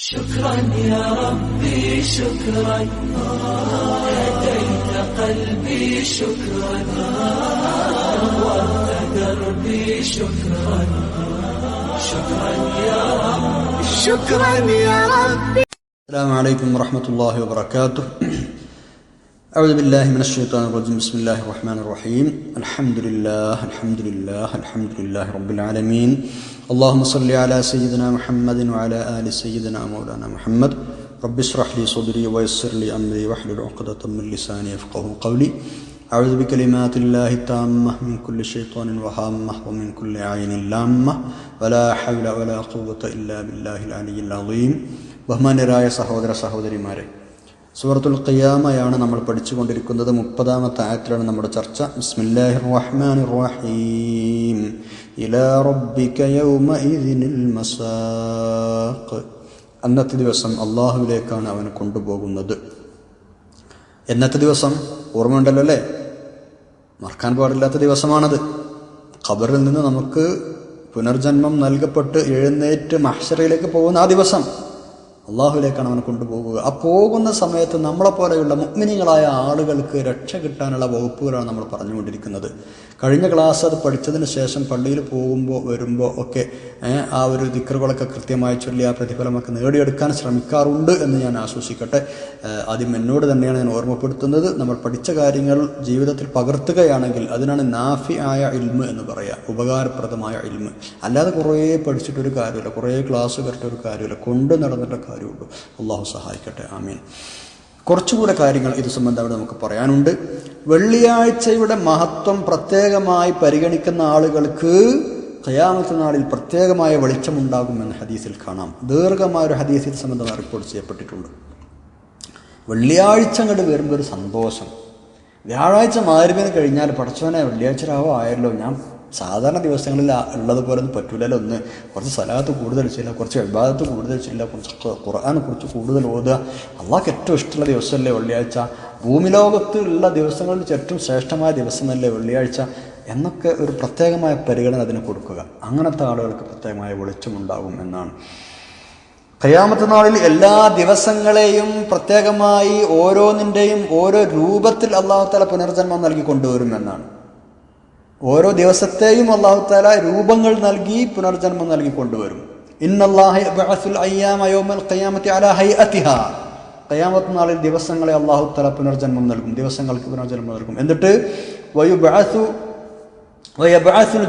شكرا يا ربي شكرا. هديت قلبي شكرا. نورت دربي شكرا. شكرا يا رب شكرا يا ربي. السلام عليكم ورحمة الله وبركاته. أعوذ بالله من الشيطان الرجيم بسم الله الرحمن الرحيم الحمد لله الحمد لله الحمد لله رب العالمين اللهم صل على سيدنا محمد وعلى آل سيدنا مولانا محمد رب اشرح لي صدري ويسر لي أمري واحلل عقدة من لساني يفقه قولي أعوذ بكلمات الله التامة من كل شيطان وهامة ومن كل عين لامة ولا حول ولا قوة إلا بالله العلي العظيم ബഹുമാന്യരായ സഹോദര സഹോദരിമാരെ സൂറത്തുൽ ഖിയാമയാണ് നമ്മൾ പഠിച്ചുകൊണ്ടിരിക്കുന്നത്. മുപ്പതാമത്തെ ആയത്തിലാണ് നമ്മുടെ ചർച്ച. ബിസ്മില്ലാഹിർ റഹീം ഇലാ റബ്ബിക അന്നത്തെ ദിവസം അള്ളാഹുവിലേക്കാണ് അവൻ കൊണ്ടുപോകുന്നത്. എന്നത്തെ ദിവസം? ഓർമ്മയുണ്ടല്ലോ അല്ലേ മറക്കാൻ പാടില്ലാത്ത ദിവസമാണത്. ഖബറിൽ നിന്ന് നമുക്ക് പുനർജന്മം നൽകപ്പെട്ട് എഴുന്നേറ്റ് മഹ്ഷറയിലേക്ക് പോകുന്ന ആ ദിവസം. അള്ളാഹുലേക്കാണ് അവനെ കൊണ്ടുപോകുക. ആ പോകുന്ന സമയത്ത് നമ്മളെപ്പോലെയുള്ള മുഗ്മിനികളായ ആളുകൾക്ക് രക്ഷ കിട്ടാനുള്ള വകുപ്പുകളാണ് നമ്മൾ പറഞ്ഞുകൊണ്ടിരിക്കുന്നത്. കഴിഞ്ഞ ക്ലാസ് അത് പഠിച്ചതിന് ശേഷം പള്ളിയിൽ പോകുമ്പോൾ വരുമ്പോൾ ഒക്കെ ആ ഒരു ദിക്കറുകളൊക്കെ കൃത്യമായി ചൊല്ലി ആ പ്രതിഫലമൊക്കെ നേടിയെടുക്കാൻ ശ്രമിക്കാറുണ്ട് എന്ന് ഞാൻ ആശ്വസിക്കട്ടെ. ആദ്യം എന്നോട് തന്നെയാണ് ഞാൻ ഓർമ്മപ്പെടുത്തുന്നത്. നമ്മൾ പഠിച്ച കാര്യങ്ങൾ ജീവിതത്തിൽ പകർത്തുകയാണെങ്കിൽ അതിനാണ് നാഫി ആയ ഇൽമ് എന്ന് പറയുക ഉപകാരപ്രദമായ ഇൽമ്. അല്ലാതെ കുറേ പഠിച്ചിട്ടൊരു കാര്യമില്ല. കുറേ ക്ലാസ് കേട്ടൊരു കാര്യമില്ല. കൊണ്ട് നടന്നിട്ട കാര്യമുള്ളൂ അള്ളാഹു സഹായിക്കട്ടെ. ആമീൻ. കുറച്ചുകൂടെ കാര്യങ്ങൾ ഇത് സംബന്ധം അവിടെ നമുക്ക് പറയാനുണ്ട്. വെള്ളിയാഴ്ചയുടെ മഹത്വം പ്രത്യേകമായി പരിഗണിക്കുന്ന ആളുകൾക്ക് ഖയാമത്ത് നാളിൽ പ്രത്യേകമായ വെളിച്ചമുണ്ടാകുമെന്ന് ഹദീസിൽ കാണാം. ദീർഘമായ ഒരു ഹദീസ് ഇത് സംബന്ധമായി റിപ്പോർട്ട് ചെയ്യപ്പെട്ടിട്ടുണ്ട്. വെള്ളിയാഴ്ച അങ്ങോട്ട് വരുമ്പോൾ ഒരു സന്തോഷം. വ്യാഴാഴ്ച മാരുവിന് കഴിഞ്ഞാൽ പഠിച്ചവനെ വെള്ളിയാഴ്ച രാവോ ആയല്ലോ ഞാൻ സാധാരണ ദിവസങ്ങളിൽ ഉള്ളത് ഉള്ളതുപോലെ ഒന്നും പറ്റൂലല്ലോ ഒന്ന് കുറച്ച് സ്ഥലത്ത് കൂടുതൽ ചെയ്യില്ല കുറച്ച് വിഭാഗത്ത് കൂടുതൽ ചെയ്യില്ല കുറച്ച് ഖുർആൻ കുറച്ച് കൂടുതൽ ഓതുക. അള്ളാഹ്ക്ക് ഏറ്റവും ഇഷ്ടമുള്ള ദിവസമല്ലേ വെള്ളിയാഴ്ച? ഭൂമിലോകത്തുള്ള ദിവസങ്ങളിൽ ഏറ്റവും ശ്രേഷ്ഠമായ ദിവസമല്ലേ വെള്ളിയാഴ്ച? എന്നൊക്കെ ഒരു പ്രത്യേകമായ പരിഗണന അതിന് കൊടുക്കുക. അങ്ങനത്തെ ആളുകൾക്ക് പ്രത്യേകമായ വെളിച്ചമുണ്ടാകും എന്നാണ്. കയ്യാമത്തെ നാളിൽ എല്ലാ ദിവസങ്ങളെയും പ്രത്യേകമായി ഓരോന്നിന്റെയും ഓരോ രൂപത്തിൽ അള്ളാഹുത്താല പുനർജന്മം നൽകി കൊണ്ടുവരും എന്നാണ്. ഓരോ ദിവസത്തെയും അള്ളാഹുത്താല രൂപങ്ങൾ നൽകി പുനർജന്മം നൽകി കൊണ്ടുവരും. ഖിയാമത്ത് നാളിൽ ദിവസങ്ങളെ അള്ളാഹുത്താല പുനർജന്മം നൽകും ദിവസങ്ങൾക്ക് പുനർജന്മം നൽകും. എന്നിട്ട് വയുബഅസു വയബഅസുൽ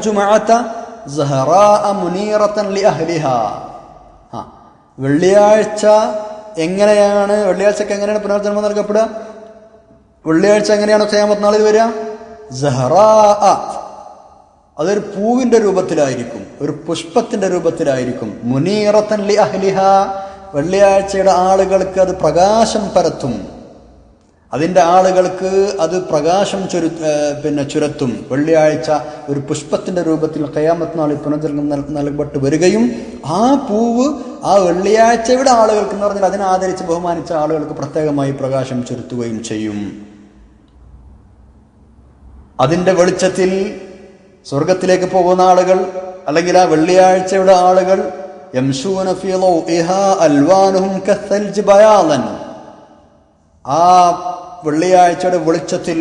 വെള്ളിയാഴ്ച എങ്ങനെയാണ് വെള്ളിയാഴ്ചക്ക് എങ്ങനെയാണ് പുനർജന്മം നൽകപ്പെടുക? വെള്ളിയാഴ്ച എങ്ങനെയാണ് ഖിയാമത്ത് നാളിൽ വരിക? സഹറാ അതൊരു പൂവിന്റെ രൂപത്തിലായിരിക്കും ഒരു പുഷ്പത്തിന്റെ രൂപത്തിലായിരിക്കും. മുനീറത്തൻ ലി അഹ്ലിഹ. വെള്ളിയാഴ്ചയുടെ ആളുകൾക്ക് അത് പ്രകാശം പരത്തും. അതിന്റെ ആളുകൾക്ക് അത് പ്രകാശം ചുരു പിന്നെ ചുരത്തും. വെള്ളിയാഴ്ച ഒരു പുഷ്പത്തിന്റെ രൂപത്തിൽ കയാമത്ത് നാളിൽ പുനർജന്മം നൽ- നൽകപ്പെട്ട് വരികയും ആ പൂവ് ആ വെള്ളിയാഴ്ചയുടെ ആളുകൾക്ക് എന്ന് പറഞ്ഞാൽ അതിനെ ആദരിച്ച് ബഹുമാനിച്ച ആളുകൾക്ക് പ്രത്യേകമായി പ്രകാശം ചുരുത്തുകയും ചെയ്യും. അതിന്റെ വെളിച്ചത്തിൽ സ്വർഗത്തിലേക്ക് പോകുന്ന ആളുകൾ അല്ലെങ്കിൽ ആ വെള്ളിയാഴ്ചയുടെ ആളുകൾ ആ വെള്ളിയാഴ്ചയുടെ വെളിച്ചത്തിൽ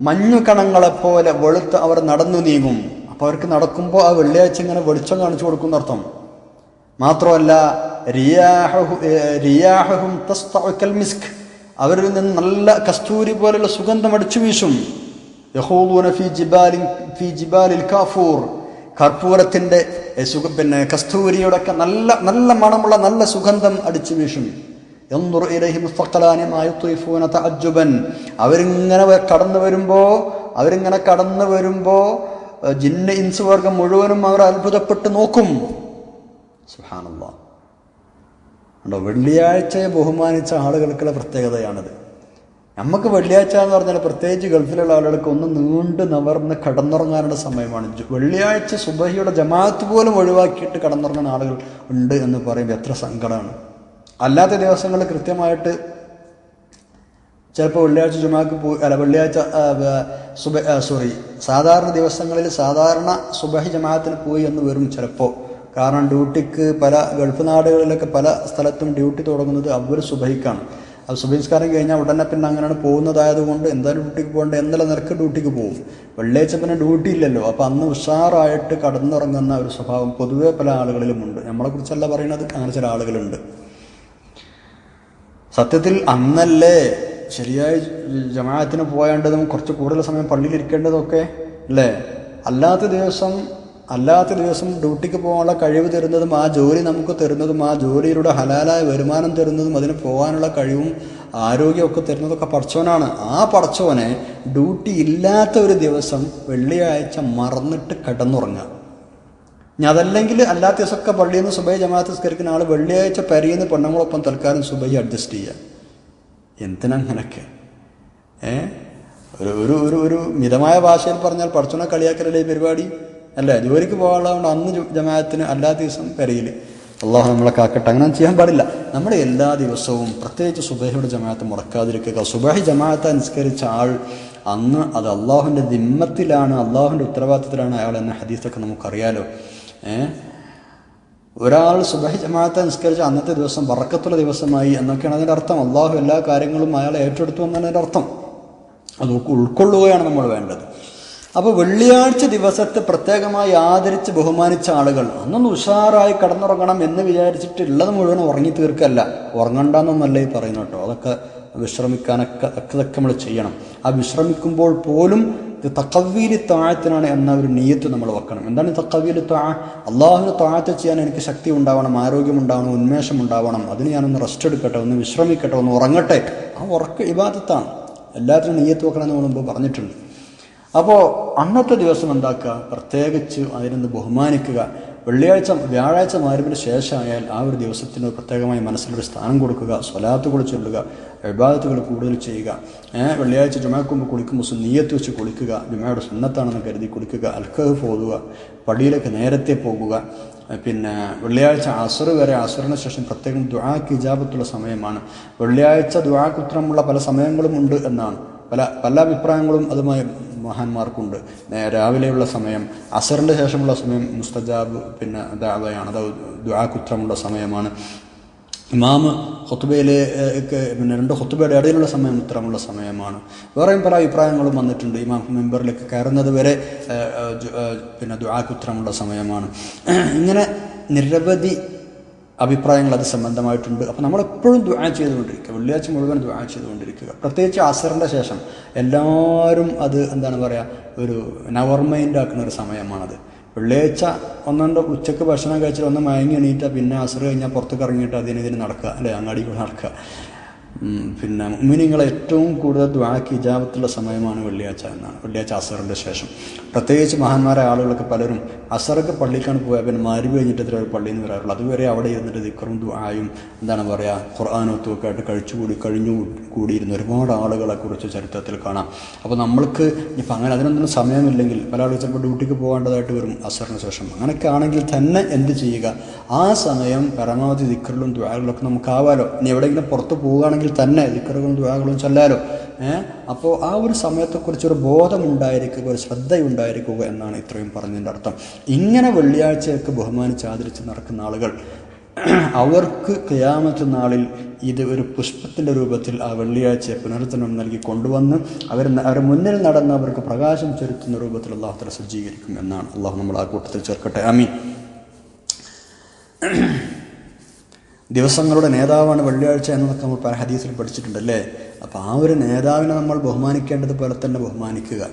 മഞ്ഞുകണങ്ങളെപ്പോലെ വെളുത്ത് അവർ നടന്നു നീങ്ങും. അപ്പോൾ അവർക്ക് നടക്കുമ്പോൾ ആ വെള്ളിയാഴ്ച ഇങ്ങനെ വെളിച്ചം കാണിച്ചു കൊടുക്കുന്ന അർത്ഥം. മാത്രമല്ല റിയാഹു മിസ്ക്. അവരിൽ നിന്ന് നല്ല കസ്തൂരി പോലെയുള്ള സുഗന്ധം അടിച്ചു വീശും. യഹൂദൂന ഫി ജിബാലിൻ ഫി ജിബാലിൽ കാഫൂർ കർപ്പൂരത്തിന്റെ സുഖ പിന്നെ കസ്തൂരിയുടെ നല്ല നല്ല മണമുള്ള നല്ല സുഗന്ധം അടിച്ചു വീശും. യൻദുറു ഇലൈഹിം തഅജ്ജുബൻ. അവരിങ്ങനെ കടന്നു വരുമ്പോ അവരിങ്ങനെ കടന്നു വരുമ്പോ ജിന്ന ഇൻസ് വർഗം മുഴുവനും അവർ അത്ഭുതപ്പെട്ട് നോക്കും. സുബ്ഹാനല്ലാഹ് ഉണ്ടോ വെള്ളിയാഴ്ചയെ ബഹുമാനിച്ച ആളുകൾക്കുള്ള പ്രത്യേകതയാണിത്. നമുക്ക് വെള്ളിയാഴ്ച എന്ന് പറഞ്ഞാൽ പ്രത്യേകിച്ച് ഗൾഫിലുള്ള ആളുകൾക്ക് ഒന്ന് നീണ്ടു നവർന്ന് കടന്നുറങ്ങാനുള്ള സമയമാണ്. വെള്ളിയാഴ്ച സുബഹിയുടെ ജമാഅത്ത് പോലും ഒഴിവാക്കിയിട്ട് കടന്നുറങ്ങുന്ന ആളുകൾ ഉണ്ട് എന്ന് പറയുമ്പോൾ എത്ര സങ്കടമാണ് അല്ലാത്ത ദിവസങ്ങളിൽ കൃത്യമായിട്ട് ചിലപ്പോൾ വെള്ളിയാഴ്ച ജുമാക്ക് പോയി അല്ല വെള്ളിയാഴ്ച സുബ സോറി സാധാരണ ദിവസങ്ങളിൽ സാധാരണ സുബഹി ജമാഅത്തിന് പോയി എന്ന് വരും ചിലപ്പോൾ കാരണം ഡ്യൂട്ടിക്ക് പല ഗൾഫ് നാടുകളിലൊക്കെ പല സ്ഥലത്തും ഡ്യൂട്ടി തുടങ്ങുന്നത് അവർ സുബഹിക്കാണ്. അത് സുബഹിസ്കാരം കഴിഞ്ഞാൽ ഉടനെ പിന്നെ അങ്ങനെയാണ് പോകുന്നതായതുകൊണ്ട് എന്തായാലും ഡ്യൂട്ടിക്ക് പോകേണ്ട എന്നല്ല നിരക്ക് ഡ്യൂട്ടിക്ക് പോകും വെള്ളിയാഴ്ച പിന്നെ ഡ്യൂട്ടി ഇല്ലല്ലോ. അപ്പം അന്ന് ഉഷാറായിട്ട് കടന്നുറങ്ങുന്ന ഒരു സ്വഭാവം പൊതുവെ പല ആളുകളിലുമുണ്ട്. നമ്മളെക്കുറിച്ചല്ല പറയുന്നത് അങ്ങനെ ചില ആളുകളുണ്ട്. സത്യത്തിൽ അന്നല്ലേ ശരിയായ ജമാഅത്തിന് പോയേണ്ടതും കുറച്ച് കൂടുതൽ സമയം പള്ളിയിൽ ഇരിക്കേണ്ടതൊക്കെ അല്ലേ? അല്ലാത്ത ദിവസം അല്ലാത്ത ദിവസം ഡ്യൂട്ടിക്ക് പോകാനുള്ള കഴിവ് തരുന്നതും ആ ജോലി നമുക്ക് തരുന്നതും ആ ജോലിയിലൂടെ ഹലാലായ വരുമാനം തരുന്നതും അതിന് പോകാനുള്ള കഴിവും ആരോഗ്യമൊക്കെ തരുന്നതൊക്കെ പടച്ചവനാണ്. ആ പടച്ചവനെ ഡ്യൂട്ടി ഇല്ലാത്ത ഒരു ദിവസം വെള്ളിയാഴ്ച മറന്നിട്ട് കിടന്നുറങ്ങുക. ഇനി അതല്ലെങ്കിൽ അല്ലാത്ത ദിവസമൊക്കെ പള്ളിയിൽ നിന്ന് സുബൈ ജമാഅത്ത് സ്കരിക്കുന്ന ആൾ വെള്ളിയാഴ്ച പരിയുന്ന പെണ്ണുങ്ങളൊപ്പം തൽക്കാലം സുബൈ അഡ്ജസ്റ്റ് ചെയ്യുക. എന്തിനങ്ങനൊക്കെ ഏ? ഒരു ഒരു ഒരു ഒരു മിതമായ ഭാഷയിൽ പറഞ്ഞാൽ പടച്ചവനെ കളിയാക്കലല്ലേ ഈ പരിപാടി? അല്ലേ? ജോലിക്ക് പോകാനുള്ളതുകൊണ്ട് അന്ന് ജമാഅത്തിന് അല്ലാത്ത ദിവസം കരയിൽ അള്ളാഹു നമ്മളെ കാക്കട്ടെ. അങ്ങനെ ചെയ്യാൻ പാടില്ല. നമ്മുടെ എല്ലാ ദിവസവും പ്രത്യേകിച്ച് സുബഹയുടെ ജമാഅത്ത് മുടക്കാതിരിക്കുക. സുബഹി ജമാഅത്ത് അനുസ്കരിച്ച ആൾ അന്ന് അത് അള്ളാഹുവിന്റെ ദിമ്മത്തിലാണ് അള്ളാഹുവിന്റെ ഉത്തരവാദിത്തത്തിലാണ് അയാൾ എന്ന ഹദീസൊക്കെ നമുക്കറിയാലോ. ഒരാൾ സുബഹി ജമാഅത്തെ നിസ്കരിച്ച അന്നത്തെ ദിവസം വറക്കത്തുള്ള ദിവസമായി എന്നൊക്കെയാണ് അതിന്റെ അർത്ഥം. അള്ളാഹു എല്ലാ കാര്യങ്ങളും അയാളെ ഏറ്റെടുത്തു എന്നാണ് അതിന്റെ അർത്ഥം. അത് ഉൾക്ക് ഉൾക്കൊള്ളുകയാണ് നമ്മൾ വേണ്ടത്. അപ്പോൾ വെള്ളിയാഴ്ച ദിവസത്തെ പ്രത്യേകമായി ആദരിച്ച് ബഹുമാനിച്ച ആളുകൾ അന്നൊന്ന് ഉഷാറായി കടന്നുറങ്ങണം എന്ന് വിചാരിച്ചിട്ടുള്ളത് മുഴുവൻ ഉറങ്ങി തീർക്കല്ല ഉറങ്ങണ്ടെന്നൊന്നല്ല ഈ പറയുന്നത് കേട്ടോ. അതൊക്കെ വിശ്രമിക്കാനൊക്കെ ഒക്കെ ഇതൊക്കെ നമ്മൾ ചെയ്യണം. ആ വിശ്രമിക്കുമ്പോൾ പോലും ഇത് തക്കവീലി താഴത്തിനാണ് എന്ന ഒരു നീയത്ത് നമ്മൾ വെക്കണം. എന്താണ് തക്കവീൽ താഴ അള്ളാഹുവിന് താഴത്ത് ചെയ്യാൻ എനിക്ക് ശക്തി ഉണ്ടാവണം ആരോഗ്യം ഉണ്ടാവണം ഉന്മേഷം ഉണ്ടാവണം. അതിന് ഞാനൊന്ന് റെസ്റ്റ് എടുക്കട്ടെ ഒന്ന് വിശ്രമിക്കട്ടെ ഒന്ന് ഉറങ്ങട്ടെ. ആ ഉറക്ക ഇബാദത്താണ്. എല്ലാത്തിനും നീയത്ത് വെക്കണം എന്ന് മുമ്പ് പറഞ്ഞിട്ടുണ്ട്. അപ്പോൾ അന്നത്തെ ദിവസം എന്താക്കുക പ്രത്യേകിച്ച് അതിനൊന്ന് ബഹുമാനിക്കുക. വെള്ളിയാഴ്ച വ്യാഴാഴ്ച മാരുവിന് ശേഷമായാൽ ആ ഒരു ദിവസത്തിന് പ്രത്യേകമായി മനസ്സിലൊരു സ്ഥാനം കൊടുക്കുക സ്വലാത്ത് ചൊല്ലുക വിവാദത്തുകൾ കൂടുതൽ ചെയ്യുക. വെള്ളിയാഴ്ച ജുമാക്കുമ്പോൾ കുളിക്കുമ്പോൾ നീയത്ത് വെച്ച് കുളിക്കുക ജുമയുടെ സുന്നത്താണെന്ന് കരുതി കുളിക്കുക അൽക്കഹ് പോകുക പടിയിലേക്ക് നേരത്തെ പോകുക. പിന്നെ വെള്ളിയാഴ്ച അസർ വരെ അസറിന് ശേഷം പ്രത്യേകം ദുആക്ക് ഇജാബത്തുള്ള സമയമാണ്. വെള്ളിയാഴ്ച ദുആക്കുത്തരമുള്ള പല സമയങ്ങളും ഉണ്ട് എന്നാണ്. പല പല അഭിപ്രായങ്ങളും അതുമായി മഹാന്മാർക്കുണ്ട്. രാവിലെയുള്ള സമയം അസറിന്റെ ശേഷമുള്ള സമയം മുസ്തജാബ് പിന്നെ ദാവയാണ്. അത് ദ്വാകുത്രമുള്ള സമയമാണ്. ഇമാമ് ഹൊത്തുബയിലെ പിന്നെ രണ്ട് ഹൊത്തുബയുടെ ഇടയിലുള്ള സമയം ഉത്തരമുള്ള സമയമാണ്. വേറെയും പല അഭിപ്രായങ്ങളും വന്നിട്ടുണ്ട് ഇമാം മെമ്പറിലേക്ക് കയറുന്നത് വരെ പിന്നെ ദുആക്ക് ഉത്തരമുള്ള സമയമാണ്. ഇങ്ങനെ നിരവധി അഭിപ്രായങ്ങൾ അത് സംബന്ധമായിട്ടുണ്ട്. അപ്പോൾ നമ്മളെപ്പോഴും ദുആ ചെയ്തുകൊണ്ടിരിക്കുക. വെള്ളിയാഴ്ച മുഴുവൻ ദുആ ചെയ്തുകൊണ്ടിരിക്കുക. പ്രത്യേകിച്ച് അസറിന്റെ ശേഷം എല്ലാവരും അത് എന്താണ് പറയുക ഒരു നവർ മൈൻഡ് ആക്കുന്ന ഒരു സമയമാണത്. വെള്ളിയാഴ്ച ഒന്നുണ്ട് ഉച്ചയ്ക്ക് ഭക്ഷണം കഴിച്ചിട്ട് ഒന്ന് മയങ്ങി എണീറ്റാൽ പിന്നെ അസർ കഴിഞ്ഞാൽ പുറത്തേക്ക് ഇറങ്ങിയിട്ട് അതിനെതിരെ നടക്കുക. അല്ലെ? അങ്ങാടി കൂടെ നടക്കുക. പിന്നെ മുമിനിങ്ങളെ ഏറ്റവും കൂടുതൽ ദ്വാക്ക് ഇജാബത്തുള്ള സമയമാണ് വെള്ളിയാഴ്ച എന്നാണ്. വെള്ളിയാഴ്ച അസറിന്റെ ശേഷം. പ്രത്യേകിച്ച് മഹാന്മാരായ ആളുകളൊക്കെ പലരും അസറൊക്കെ പള്ളിക്കാണ് പോയാൽ പിന്നെ മാരി കഴിഞ്ഞിട്ട് ഇത്ര പള്ളിയിൽ നിന്ന് വരാറുള്ളൂ. അതുവരെ അവിടെ ഇരുന്നിട്ട് ദിക്കറും ദ്വായും എന്താണ് പറയുക ഖുർആാനൊത്തും ഒക്കെ ആയിട്ട് കഴിച്ചുകൂടി കഴിഞ്ഞു കൂടിയിരുന്ന ഒരുപാട് ആളുകളെ കുറിച്ച് ചരിത്രത്തിൽ കാണാം. അപ്പോൾ നമ്മൾക്ക് ഇപ്പം അങ്ങനെ അതിനൊന്നും സമയമില്ലെങ്കിൽ പല ആളുകൾ ചിലപ്പോൾ ഡ്യൂട്ടിക്ക് പോകേണ്ടതായിട്ട് വരും അസറിന് ശേഷം. അങ്ങനെയൊക്കെ ആണെങ്കിൽ തന്നെ എന്ത് ചെയ്യുക? ആ സമയം പരമാവധി ദിക്കറിലും ദ്വാരിലൊക്കെ നമുക്ക് നമുക്കാവാലോ ഇനി എവിടെയെങ്കിലും പുറത്ത് പോവുകയാണെങ്കിൽ തന്നെ ദിക്കറുകളും ദ്വാകളും ചൊല്ലാലോ. അപ്പോൾ ആ ഒരു സമയത്തെക്കുറിച്ചൊരു ബോധമുണ്ടായിരിക്കുക ഒരു ശ്രദ്ധയുണ്ടായിരിക്കുക എന്നാണ് ഇത്രയും പറഞ്ഞതിന്റെ അർത്ഥം. ഇങ്ങനെ വെള്ളിയാഴ്ചയൊക്കെ ബഹുമാനിച്ച് ആദരിച്ച് നടക്കുന്ന ആളുകൾ അവർക്ക് ക്യാമത്ത് നാളിൽ ഇത് ഒരു പുഷ്പത്തിന്റെ രൂപത്തിൽ ആ വെള്ളിയാഴ്ച പുനർജനം നൽകി കൊണ്ടുവന്ന് അവർ അവരുടെ മുന്നിൽ നടന്ന് അവർക്ക് പ്രകാശം ചെലുത്തുന്ന രൂപത്തിൽ അള്ളാഹു തല സജ്ജീകരിക്കും എന്നാണ്. അള്ളാഹു നമ്മൾ ആ കൂട്ടത്തിൽ ചേർക്കട്ടെ. അമീൻ ദിവസങ്ങളുടെ നേതാവാണ് വെള്ളിയാഴ്ച എന്നൊക്കെ നമ്മൾ പല ഹദീസിൽ പഠിച്ചിട്ടുണ്ടല്ലേ? അപ്പോൾ ആ ഒരു നേതാവിനെ നമ്മൾ ബഹുമാനിക്കേണ്ടത് പോലെ തന്നെ ബഹുമാനിക്കുക.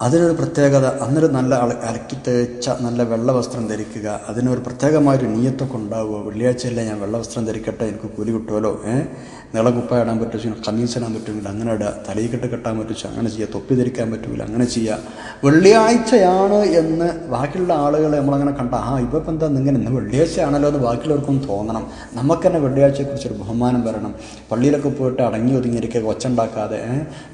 അതിനൊരു പ്രത്യേകത അന്നൊരു നല്ല അലക്കി തേച്ച നല്ല വെള്ള വസ്ത്രം ധരിക്കുക. അതിനൊരു പ്രത്യേകമായൊരു നീയത്തൊക്കെ ഉണ്ടാവുക വെള്ളിയാഴ്ചയല്ലേ ഞാൻ വെള്ള വസ്ത്രം ധരിക്കട്ടെ എനിക്ക് കൂലി കിട്ടുമല്ലോ ഏഹ് നീളക്കുപ്പ ഇടാൻ പറ്റും കമ്മീസ് ഇടാൻ പറ്റുമെങ്കിൽ അങ്ങനെ ഇടുക തലയിക്കെട്ട് കെട്ടാൻ പറ്റും അങ്ങനെ ചെയ്യുക തൊപ്പി ധരിക്കാൻ പറ്റൂല അങ്ങനെ ചെയ്യുക വെള്ളിയാഴ്ചയാണ് എന്ന് ബാക്കിയുള്ള ആളുകളെ നമ്മളങ്ങനെ കണ്ട ആ ഇപ്പം എന്താ ഇങ്ങനെ ഇന്ന് വെള്ളിയാഴ്ചയാണല്ലോ എന്ന് ബാക്കിയുള്ളവർക്കും തോന്നണം. നമുക്ക് തന്നെ വെള്ളിയാഴ്ചയെക്കുറിച്ചൊരു ബഹുമാനം വരണം. പള്ളിയിലൊക്കെ പോയിട്ട് അടങ്ങി ഒതുങ്ങിയിരിക്കുക ഒച്ചുണ്ടാക്കാതെ ഉണ്ടാക്കാതെ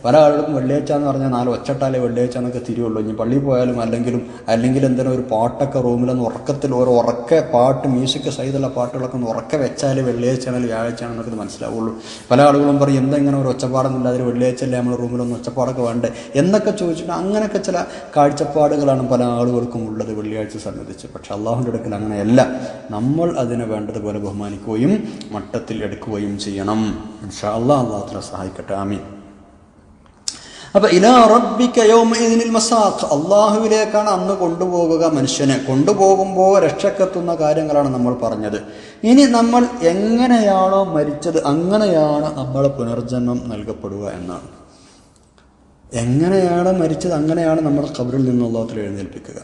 പല ആളുകൾക്കും വെള്ളിയാഴ്ച എന്ന് പറഞ്ഞാൽ നാല് ഒച്ചട്ടാലേ വെള്ളിയാഴ്ച എന്നൊക്കെ തിരിയുള്ളൂ. ഇനി പള്ളിയിൽ പോയാലും അല്ലെങ്കിലും അല്ലെങ്കിൽ എന്തെങ്കിലും ഒരു പാട്ടൊക്കെ റൂമിലൊന്ന് ഉറക്കത്തിൽ ഒരു ഉറക്കെ പാട്ട് മ്യൂസിക് സൈഡുള്ള പാട്ടുകളൊക്കെ ഒന്ന് ഉറക്കെ വെച്ചാൽ വെള്ളിയാഴ്ചയാണെങ്കിൽ വ്യാഴാഴ്ചയാണെന്നൊക്കെ മനസ്സിലാവുള്ളൂ. പല ആളുകളും പറയും എന്താ ഇങ്ങനെ ഒരു ഒച്ചപ്പാടൊന്നുമില്ല അതിൽ വെള്ളിയാഴ്ചയല്ലേ നമ്മൾ റൂമിലൊന്ന് ഒച്ചപ്പാടൊക്കെ വേണ്ടേ? എന്നൊക്കെ ചോദിച്ചിട്ട് അങ്ങനെയൊക്കെ ചില കാഴ്ചപ്പാടുകളാണ് പല ആളുകൾക്കും ഉള്ളത് വെള്ളിയാഴ്ച സംബന്ധിച്ച്. പക്ഷെ അള്ളാഹുവിന്റെ അടുക്കൽ അങ്ങനെയല്ല. നമ്മൾ അതിനെ വേണ്ടതുപോലെ ബഹുമാനിക്കുകയും മട്ടത്തിൽ എടുക്കുകയും ചെയ്യണം. ഇൻഷാ അള്ളാഹ് അള്ളാഹത്തിനെ സഹായിക്കട്ടെ. ആമീൻ. അപ്പൊ ഇലാ റബ്ബിക യൗമഇദിനിൽ മസാഖ്. അള്ളാഹുവിലേക്കാണ് അന്ന് കൊണ്ടുപോകുക മനുഷ്യനെ. കൊണ്ടുപോകുമ്പോൾ രക്ഷക്കെത്തുന്ന കാര്യങ്ങളാണ് നമ്മൾ പറഞ്ഞത്. ഇനി നമ്മൾ എങ്ങനെയാണോ മരിച്ചത് അങ്ങനെയാണ് നമ്മൾ പുനർജന്മം നൽകപ്പെടുക എന്നാണ്. എങ്ങനെയാണ് മരിച്ചത് അങ്ങനെയാണ് നമ്മൾ കബറിൽ നിന്ന് എഴുന്നേൽപ്പിക്കുക.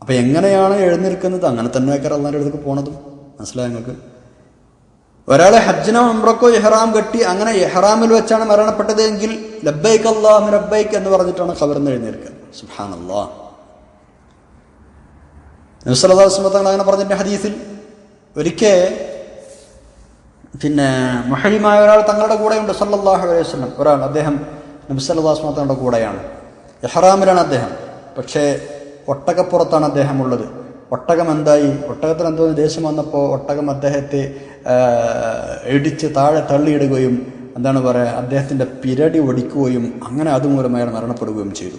അപ്പൊ എങ്ങനെയാണ് എഴുന്നേൽക്കുന്നത്? അങ്ങനെ തന്നെ അള്ളാഹിന്റെ അടുത്തേക്ക് പോണതും. മനസ്സിലായ നിങ്ങൾക്ക്? ഒരാളെ ഹജ്ജിനോ ഉംറക്കോ ഇഹ്റാം കെട്ടി അങ്ങനെ ഇഹ്റാമിൽ വെച്ചാണ് മരണപ്പെട്ടത് എങ്കിൽ ലബ്ബൈക്ക് അള്ളാഹു ലബ്ബൈക്ക് എന്ന് പറഞ്ഞിട്ടാണ് ഖബറിന്ന് എഴുന്നേൽക്കുക. സുഹാൻ നബ്സല്ലാസ്മത്തങ്ങൾ അങ്ങനെ പറഞ്ഞിട്ട് ഹദീസിൽ. ഒരിക്കൽ പിന്നെ മഹലിമായ ഒരാൾ തങ്ങളുടെ കൂടെയുണ്ട് സല്ലാഹു അലൈഹി വസല്ലം. ഒരാൾ അദ്ദേഹം നബ്സല്ലാസ്മത്തങ്ങളുടെ കൂടെയാണ്. ഇഹ്റാമിലാണ് അദ്ദേഹം. പക്ഷേ ഒട്ടകപ്പുറത്താണ് അദ്ദേഹം ഉള്ളത്. ഒട്ടകം എന്തായി ഒട്ടകത്തിന് എന്തോ ദേഷ്യം വന്നപ്പോൾ ഒട്ടകം അദ്ദേഹത്തെ ഇടിച്ച് താഴെ തള്ളിയിടുകയും എന്താണ് പറയുക അദ്ദേഹത്തിന്റെ പിരടി ഒടിക്കുകയും അങ്ങനെ അതുമൂലം അയാൾ മരണപ്പെടുകയും ചെയ്തു.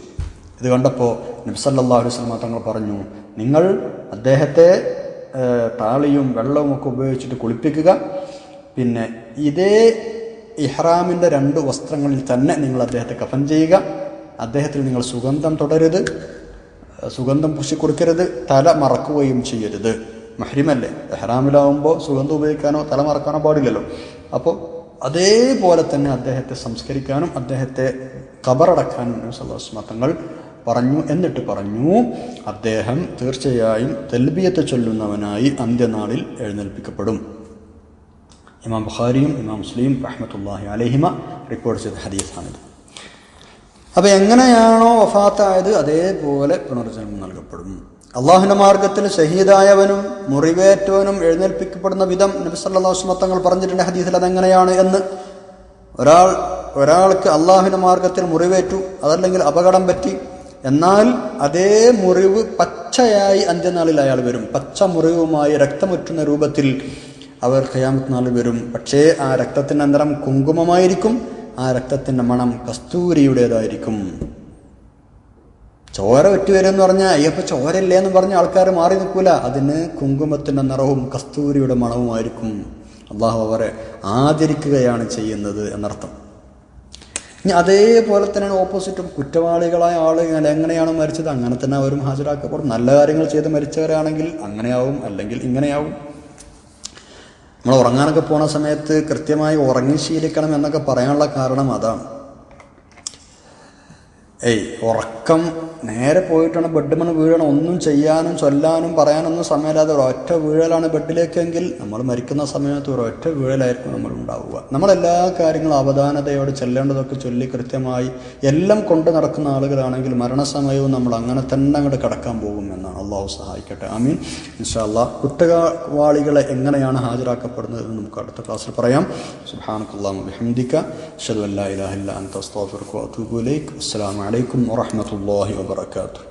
ഇത് കണ്ടപ്പോൾ നബ്സല്ലാ അലുസ്ലമ തങ്ങൾ പറഞ്ഞു നിങ്ങൾ അദ്ദേഹത്തെ താളിയും വെള്ളവും ഒക്കെ ഉപയോഗിച്ചിട്ട് കുളിപ്പിക്കുക. പിന്നെ ഇതേ ഇഹ്റാമിന്റെ രണ്ട് വസ്ത്രങ്ങളിൽ തന്നെ നിങ്ങൾ അദ്ദേഹത്തെ കഫൻ ചെയ്യുക. അദ്ദേഹത്തിൽ നിങ്ങൾ സുഗന്ധം തുടരുത്. സുഗന്ധം പൂശിക്കൊടുക്കരുത് തല മറക്കുകയും ചെയ്യരുത്. മഹ്രിമല്ലേ? എഹ്റാമിലാവുമ്പോൾ സുഗന്ധം ഉപയോഗിക്കാനോ തല മറക്കാനോ പാടില്ലല്ലോ. അപ്പോൾ അതേപോലെ തന്നെ അദ്ദേഹത്തെ സംസ്കരിക്കാനും അദ്ദേഹത്തെ കബറടക്കാനും സല്ലാസ്മ തങ്ങൾ പറഞ്ഞു എന്നിട്ട് പറഞ്ഞു അദ്ദേഹം തീർച്ചയായും തെൽബിയത്തെ ചൊല്ലുന്നവനായി അന്ത്യനാളിൽ എഴുന്നേൽപ്പിക്കപ്പെടും. ഇമാം ബുഖാരിയും ഇമാം മുസ്ലിം റഹ്മത്തുല്ലാഹി അലഹിമ റിപ്പോർട്ട് ചെയ്ത ഹദീസാണിത്. അപ്പൊ എങ്ങനെയാണോ വഫാത്തായത് അതേപോലെ പുനർജന്മം നൽകപ്പെടും. അള്ളാഹുവിന്റെ മാർഗത്തിൽ ഷഹീദായവനും മുറിവേറ്റവനും എഴുന്നേൽപ്പിക്കപ്പെടുന്ന വിധം നബിസല്ലാസ്മ തങ്ങൾ പറഞ്ഞിട്ടുണ്ട് ഹദീസിൽ അതെങ്ങനെയാണ് എന്ന്. ഒരാൾ ഒരാൾക്ക് അള്ളാഹുവിന്റെ മാർഗത്തിൽ മുറിവേറ്റു അതല്ലെങ്കിൽ അപകടം പറ്റി. എന്നാൽ അതേ മുറിവ് പച്ചയായി അന്ത്യനാളിൽ അയാൾ വരും. പച്ച മുറിവുമായി രക്തമുറ്റുന്ന രൂപത്തിൽ അവർ ഖയാമത്ത് നാളിൽ വരും. പക്ഷേ ആ രക്തത്തിന്റെ അന്തരം കുങ്കുമമായിരിക്കും. ആ രക്തത്തിന്റെ മണം കസ്തൂരിയുടേതായിരിക്കും. ചോര വരും പറഞ്ഞാൽ അയ്യപ്പ ചോരയില്ലേ എന്ന് പറഞ്ഞ ആൾക്കാർ മാറി നിൽക്കൂല. അതിന് കുങ്കുമത്തിന്റെ നിറവും കസ്തൂരിയുടെ മണവുമായിരിക്കും. അള്ളാഹു അവരെ ആദരിക്കുകയാണ് ചെയ്യുന്നത് എന്നർത്ഥം. ഇനി അതേപോലെ തന്നെയാണ് ഓപ്പോസിറ്റും കുറ്റവാളികളായ ആളുകൾ എങ്ങനെയാണ് മരിച്ചത്? അങ്ങനെ തന്നെ അവരും ഹാജരാക്കപ്പെടും. നല്ല കാര്യങ്ങൾ ചെയ്ത് മരിച്ചവരാണെങ്കിൽ അങ്ങനെയാവും അല്ലെങ്കിൽ ഇങ്ങനെയാവും. നമ്മൾ ഉറങ്ങാനൊക്കെ പോണ സമയത്ത് കൃത്യമായി ഉറങ്ങി ശീലിക്കണം എന്നൊക്കെ പറയാനുള്ള കാരണം അതാണ്. ഏയ് ഉറക്കം നേരെ പോയിട്ടാണ് ബെഡ് മണ് വീഴണം. ഒന്നും ചെയ്യാനും ചൊല്ലാനും പറയാനൊന്നും സമയമില്ലാതെ ഒരൊറ്റ വീഴലാണ് ബെഡിലേക്കെങ്കിൽ നമ്മൾ മരിക്കുന്ന സമയത്ത് ഒരൊറ്റ വീഴലായിരിക്കും നമ്മൾ ഉണ്ടാവുക. നമ്മളെല്ലാ കാര്യങ്ങളും അവധാനതയോടെ ചെല്ലേണ്ടതൊക്കെ ചൊല്ലി കൃത്യമായി എല്ലാം കൊണ്ട് നടക്കുന്ന ആളുകളാണെങ്കിൽ മരണസമയവും നമ്മൾ അങ്ങനെ തന്നെ അങ്ങോട്ട് കടക്കാൻ പോകും എന്നാണ് അള്ളാഹു സഹായിക്കട്ടെ. അമീൻ ഇൻഷാല്ല കുറ്റവാളികളെ എങ്ങനെയാണ് ഹാജരാക്കപ്പെടുന്നത് എന്ന് നമുക്ക് അടുത്ത ക്ലാസ്സിൽ പറയാം. സുബ്ഹാനക്കല്ലാഹു ബിഹംദിക. അഷ്ഹദു അല്ലാ ഇലാഹ ഇല്ല അൻത. അസ്തഗ്ഫിറുക വഅതൂബു ഇലൈക്. وبركاته.